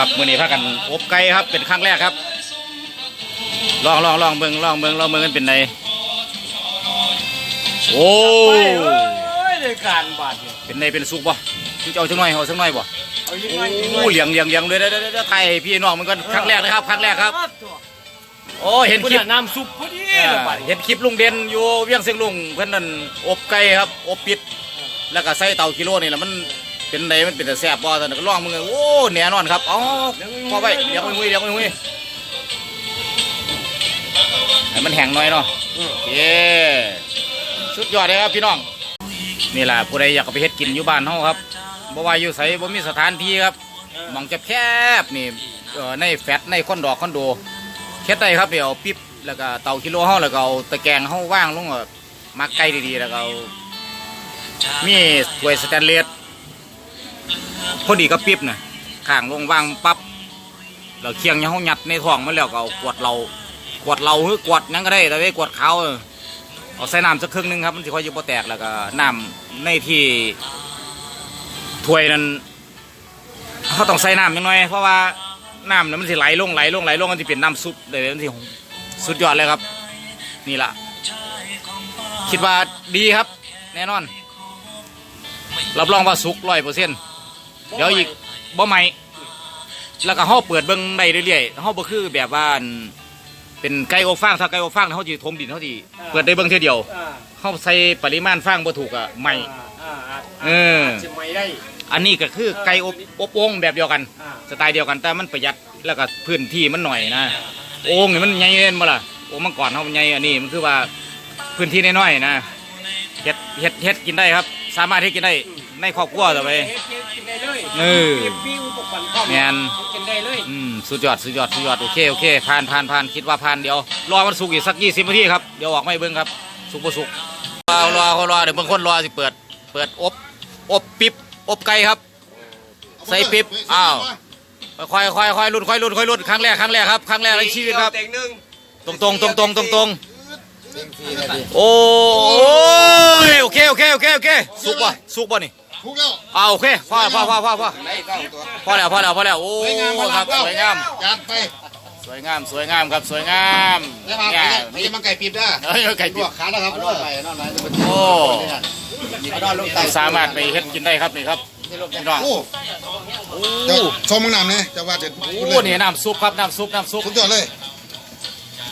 ครับมือนี้พากันอบไก่ครับเป็นครั้งแรกครับลองลองลองเบิ่งลองเบิ่งลองเบิ่งกันเป็นไงโอ้ยในการบาดเนี่ยเป็นไงเป็นสุกบ่คือจะเอาจังหน่อยเอาจังหน่อยบ่เอายิงไว้ยิงโอ้เหลียงเหลียงเหลียงเลยเด้อเด้อเด้อไทยพี่น้องมันก็ครั้งแรกนะครับครั้งแรกครับ โอ้เห็นคลิปน้ำซุปพอดีเห็นคลิปลุงเด่นอยู่เวียงเสียงลุงเพิ่อนนั่นอบไก่ครับอบปิด แล้วก็ใส่เตากิโลนี่แหละมัน เป็นไดมันเป็นแต่แซ่บบ่ตอนนั้นก็ลองมึงเลยโอ้แน่นอนครับเอ๋อพอไปเดี๋ยวไปหุยเดี๋ยวไปหุยให้มันแห้งหน่อยเนาะโอเคสุดยอดเลยครับพี่น้องนี่แหละผู้ใดอยากเอาไปเฮ็ดกินอยู่บ้านเฮาครับบ่ว่าอยู่ไสบ่มีสถานที่ครับหมองแคบๆนี่เอ่อในแฟลตในคอนโดคอนโดเฮ็ดได้ครับเดี๋ยวเอาปิ๊บแล้วก็เตากิโลเฮาแล้วก็เอาตะแกรงเฮาว่างลงก็มักไก่ดีๆแล้วก็เอามีถ้วยสแตนเลส พอดีกับปิ๊บนะข้างลงวางปั๊บเราเคียงยังเขายัดในท้องมันแล้วก็เอากวดเรากวดเราหรือกวดหยังก็ได้แต่ไม่กวดเขาเอาใส่น้ำสักครึ่งนึงครับมันจะค่อยจะบ่แตกแล้วก็น้ำในที่ถ้วยนั้นเขาต้องใส่น้ำนิดหน่อยเพราะว่าน้ำนั้นมันสิไหลลงไหลลงไหลลงมันจะเป็นน้ำซุปเลยมันสิสุดยอดเลยครับ นี่ล่ะคิดว่าดีครับ แน่นอน รับรองว่าสุกร้อยเปอร์เซ็นต์ เดี๋ยวอีกบ่ใหม่แล้วก็เฮาเปิดเบิ่งได้เรื่อยๆเฮาบ่คือแบบว่าอันเป็นไก่อบฟางถ้าไก่อบฟางเฮาสิถมดินเฮาสิเปิดได้เบิ่งเทื่อเดียวอ่าเฮาใส่ปริมาณฟางบ่ถูกอะใหม่ อ่าอ่าเออจะไม่ได้อันนี้ก็คือไก่อบอบโอ่งแบบเดียวกัน อ่าสไตล์เดียวกันแต่มันประหยัดแล้วก็พื้นที่มันหน่อยนะโอ่งนี่มันใหญ่เล่นบ่ล่ะโอ่งมังกรเฮามันใหญ่อันนี้มันคือว่าพื้นที่น้อยๆนะเฮ็ดเฮ็ดเฮ็ดกินได้ครับ สามารถเฮ็ดกินได้ ในครอบครัวต่อไปเฮ็ดเฮ็ดกินได้เลยเออมีมีอุปกรณ์พร้อมแม่นกินได้เลยอืมสุดยอดสุดยอดสุดยอดโอเคโอเคผ่านผ่านผ่านคิดว่าผ่านเดี๋ยวรอมันสุกอีกสักยี่สิบนาทีครับเดี๋ยวออกไม่เบิ้งครับ สุกบ่สุกรอรอรอเดี๋ยวบางคนรอสิเปิด เปิดอบอบปิ๊บอบไก่ครับ ใส่ปิ๊บอ้าวค่อยค่อยค่อยรุ่นค่อยรุ่นค่อยรุ่นครั้งแรกครั้งแรกครับครั้งแรกในชีวิตครับเต็งหนึ่งตรงตรงตรงตรงตรงตรงโอ้ยโอเคโอเคโอเคโอเคสุกบ่สุกบ่นี่ ทุกแล้วเอาโอเคพอพอพอพอพอพอแล้วพอแล้วพอแล้วโอ้สวยงามครับสวยงามจัดไปสวยงามสวยงามครับสวยงามแล้วมาเนี่ยไม่ใช่มังไก่ปีบได้เอ้ยไก่ลปิ๊วบกขาแล้วครับนอนไปนอนไปโอ้นอนลงไตสามารถไปเฮ็ดกินได้ครับนี่ครับพี่น้องโอ้โอ้เดี๋ยวชมมังนำเนี่ยจะว่าเด็ดโหนี่น้ำซุปครับน้ำซุปน้ำซุปสุดยอดเลย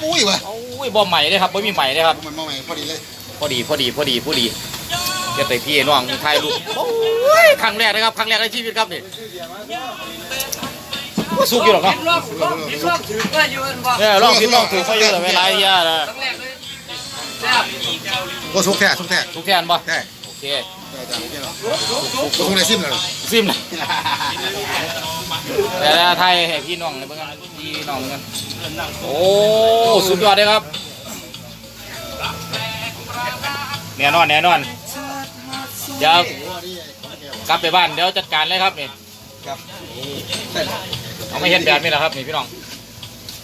อุ้ยวะโอ้ยบ่ใหม่เลยครับบ่มีใหม่เลยครับมันมาใหม่พอดีเลยพอดีพอดีพอดีพอดี จะไปพี่น้องถ่ายรูปโอ้ยครั้งแรกนะครับครั้งแรกในชีวิตครับนี่ว่าสุกอยู่หรอกเนาะรอบรอบรอบถือว่าอยู่อันบ่เนี่ยลองผิดลองถูกไปเยอะแต่เวลาเยอะนะครั้งแรกเลยแซ่บก็สุกแท้สุกแท้ทุกแทนบ่แท้โอเคก็สุกในซิมเลยซิมนะแต่ละไทยให้พี่น้องเลยเบิ่งกันพี่น้องกันโอ้สุดยอดเลยครับแน่นอนแน่นอน เดี๋ยวกลับไปบ้านเดี๋ยวจัดการเลยครับนี่ครับใช่เอาไม่เห็นแบบนี้แหละครับนี่พี่น้อง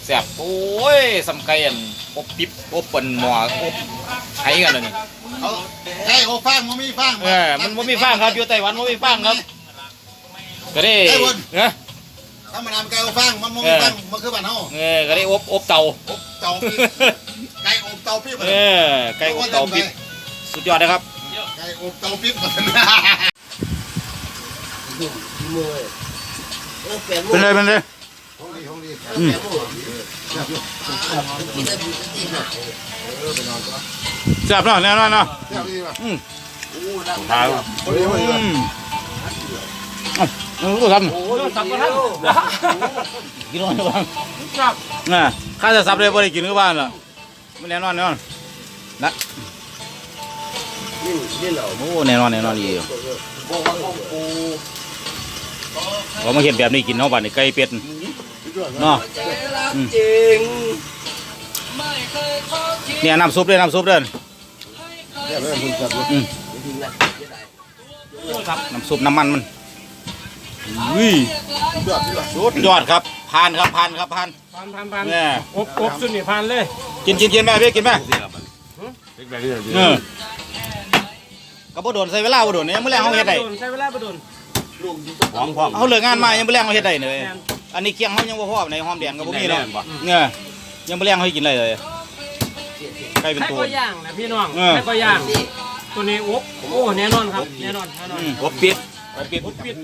แซ่บโอ้ยสำไก่อันอบปิ๊บอบเป็นหมออบไห้กันเลยนี่เขาใช่โอ้ฟางมันมีฟางเออมันไม่มีฟางครับอยู่ไต้หวันไม่มีฟางครับก็ได้เออถ้ามันนำไก่โอ้ฟางมันมีฟางมันคือบ้านเฮาเออก็ได้อบอบเตาเตาไก่อบเตาปี๊บเออไก่อบเตาปิ๊บสุดยอดนะครับไก่ อบเตาปี๊บเป็นเลยเป็นเลยห้องดีห้องดีแซ่บเนาะแน่นอนเนาะแซ่บดีป่ะทานพอดีพอดีอืมเอ้าเอาลูกทำโอ้ยสับปะรดกินน้อยบ้างครับน่ะข้าจะสับเลยบ่ได้กินคือบ้านล่ะมันแน่นอนแน่นอนนะ โอ้แน่นอนแน่นอนดีผมมาเห็นแบบนี้กินเนาะบ้านนี่ไก่เป็ดเนาะอืมจริงเนี่ยน้ำซุปเลยน้ำซุปเด้อแซ่บเลยคุณจัดเลยอืมน้ำซุปน้ำมันมันอุ้ยยอดดีป่ะสุดยอดครับผ่านครับผ่านครับผ่านพันพันพันเนี่ยอบอบสุดนี่พันเลย กินกินกินแม่พี่กินแม่เออ ก็บ่โดนใส่เวลาบ่โดนเนี่ยมื้อแรงเฮาเฮ็ดได้ใช้เวลาประดุนเฮาเลิกงานมายังมื้อแรงเฮาเฮ็ดได้เลยแม่นอันนี้เคียงเขายังบ่พอในหอมแดงกับบ่มีเนาะเนี่ยยังบ่เลี้ยงให้กินเลยเลยใกล้เป็นให้ตัวก็ย่างนะพี่น้องเออให้ก็ย่างตัวนี้อุ๊บโอ้แน่นอนครับแน่นอนแน่นอนอืมอบปิดอบปิดอุ๊บปิด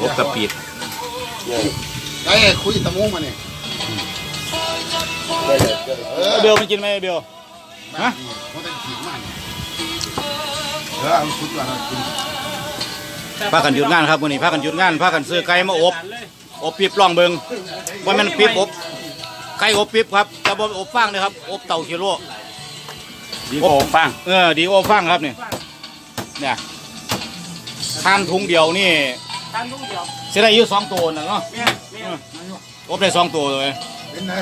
อบกับปิดไอ้คุยตะมุงมาเนี่ยเออเบลมันกินไหมเบลฮะ มันเป็นขีดมันเออคุยว่ากินพากันหยุดงานครับมื้อนี้พากันหยุดงานพากันซื้อไก่มาอบอบปิ๊บลองเบิงว่ามันปิ๊บอบไก่อบปิ๊บครับแต่บ่อบฟางเลยครับอบเต่าคิโลดีกว่าผมฟังเออดีอบฟางครับเนี่ยเนี่ยทานถุงเดียวนี่ทานทุกเดียวเสียได้อยู่สองตัวนะเนาะแม่แม่อบได้สองตัวเลยเป็นไง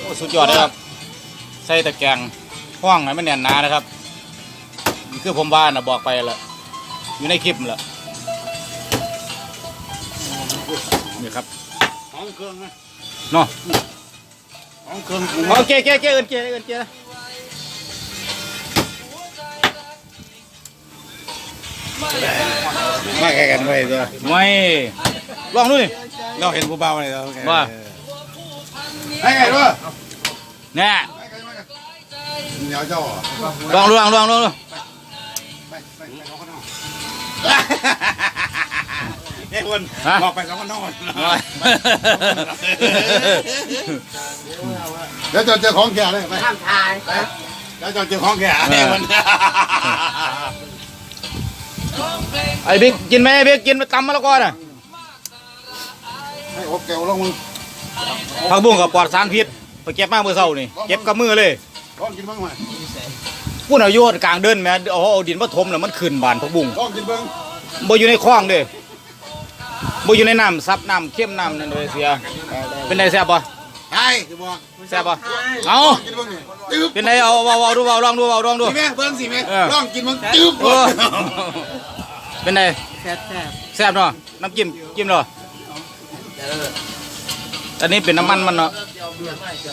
โอ้สุดยอดเลยครับใส่ตะแกรงห้องให้มันแน่นหนานะครับนี่ คือผมบ้านนะบอกไปและอยู่ในคลิปนั่นแหละนี่ครับของเครื่องนะเนาะของเครื่องปรุงโอเคเกเกเอินเกเอินเกนะมาแข่กันไปตัวไม่ลองดูดิเราเห็นผู้เบาเลยเราว่าให้ไงด้วยเนี่ยเหนียวเจ้าลองดูลองดูลองดู เฮ้ยคนฮะบอกไปสองคนนอนเดี๋ยวจะเจอของแก่เลยไปห้ามทายแล้วจะเจอของแก่เฮ้ยคนไอ้บิ๊กกินไหมไอ้บิ๊กกินตำมะละกอน่ะให้อบแก้วลงมึงผักบุ้งกับปลอดสารพิษไปเก็บมาเมื่อเช้านี่เก็บกับมือเลยลองกินบ้างไหม พูดเอาโยนกลางเดินแม่เอาเอาดินมาถมแล้วมันขึ้นบานผักบุ้งลองกินเบิ้งบ่อยู่ในคลองเด้บ่อยู่ในน้ำซับน้ำเข้มน้ำนั่นเลยเสีย เป็นไงแซ่บบ่ใช่คือบอกแซ่บบ่เอากินเบิ้งนี่ตึ๊บเป็นไงเอาเอาเอาดูเอาลองดูเอาลองดูสิแม่เบิ้งสิแม่เออลองกินเบิ้งตึ๊บเออเป็นไงแซ่บแซ่บแซ่บเนาะน้ำจิ้มจิ้มเนาะอันนี้เป็นน้ำมันมันเนาะ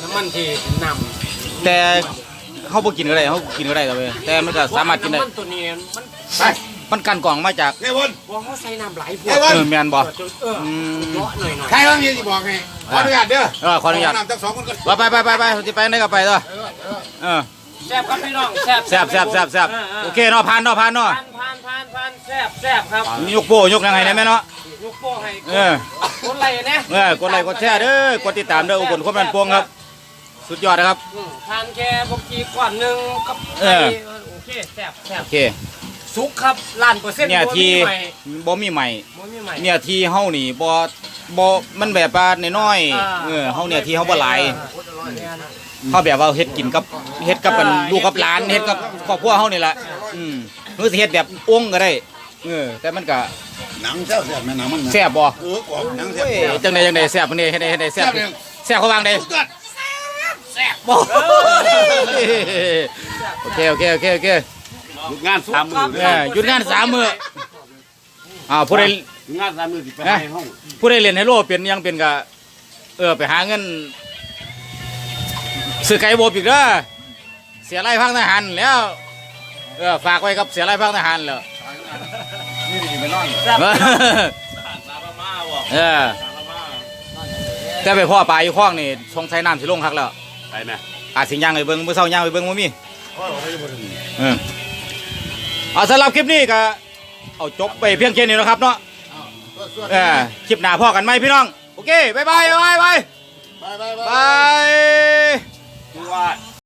น้ำมันที่นแต่ เขาบ่กินก็ได้เขากินก็ได้แต่ว่าแต่มันก็ำสามารถกินได้ำมันตัวนี้มันไปมันกันกล่องมาจากเฮ้ยบน ว่าเขาใส่น้ำไหลพวเฮ้กยบเอนอแม่นบ่ เอออืม เยอะหน่อยหน่อยใครบ้างนี่ที่บอกไงขออนุญาตเด้อเออขออนุญาต นำทั้งสองคนก็ว่าไปไปไปไปสิไปไหนก็ไปตัวเออแซ่บครับพี่น้องแซ่บแซ่บแซ่บแซ่บแซ่บโอเคเนาะผ่านเนาะผ่านเนาะผ่านผ่านผ่านผ่านแซ่บแซ่บครับยกโป้ยกยังไงได้ไหมเนาะยกโป้ให้เออคนไรนะเออกดไลค์กดแชร์เด้อกดติดตามเด้ออุบลความบันพวงครับ สุดยอดนะครับ อืมทานแค่บกีก่อนหนึ่งกับเออไข่โอเคแซ่บแซ่บโอเค สุกครับล้านเปอร์เซ็นต์เนี่ยบ่ทีมีใหม่บ่มีใหม่ บ่มีใหม่ เนี่ยทีเฮานี่บ่บ่มันแบบว่าน้อยๆเออเฮาเนี่ยทีเฮาบ่หลายเฮาแบบว่าเฮ็ดกินกับเฮ็ดกับกันลูกกับหลานเฮ็ดกับครอบครัวเฮานี่แหละอืมหรือสิเฮ็ดแบบองค์ก็ได้เออแต่มันก็หนังแซ่บแซ่บแม่หนังมันนะแซ่บบ่เออกรอบหนังแซ่บเอ้ยแซ่บ จังไดจังไดแซ่บมันนี่เฮ็ดได้เฮ็ดได้แซ่บแซ่บเลย แซ่บเขาวางได้สุดยอด บ่โอเค โอเค โอเค โอเคหยุดงานสามมือเออหยุดงานสามมื้ออ่าผู้ใดหยุดงานสามมือสิไปให้ห้องผู้ใดเล่นไฮโลเป็นยังเป็นก็เออไปหาเงินซื้อไก่โบอีกเด้อเสียไล่พักทหารแล้วเออฝากไว้กับเสียไล่พักทหารแล้วนี่ดีไปนอนแซ่บเออเออแต่ไปพ่อปลาอยู่คลองนี่สงสัยน้ำสิลงคักแล้ว ไปไหมอาจสิย่างไปเบิ้งเมื่อเช้าย่างไปเบิ้งว่ามีเออเาสำหรับคลิปนี้ก็เอาจบไปเพียงแค่นี้นะครับเนาะคลิปหน้าพ่อกันไหมพี่น้อง โอเคบายบายบายบายบายบายบาย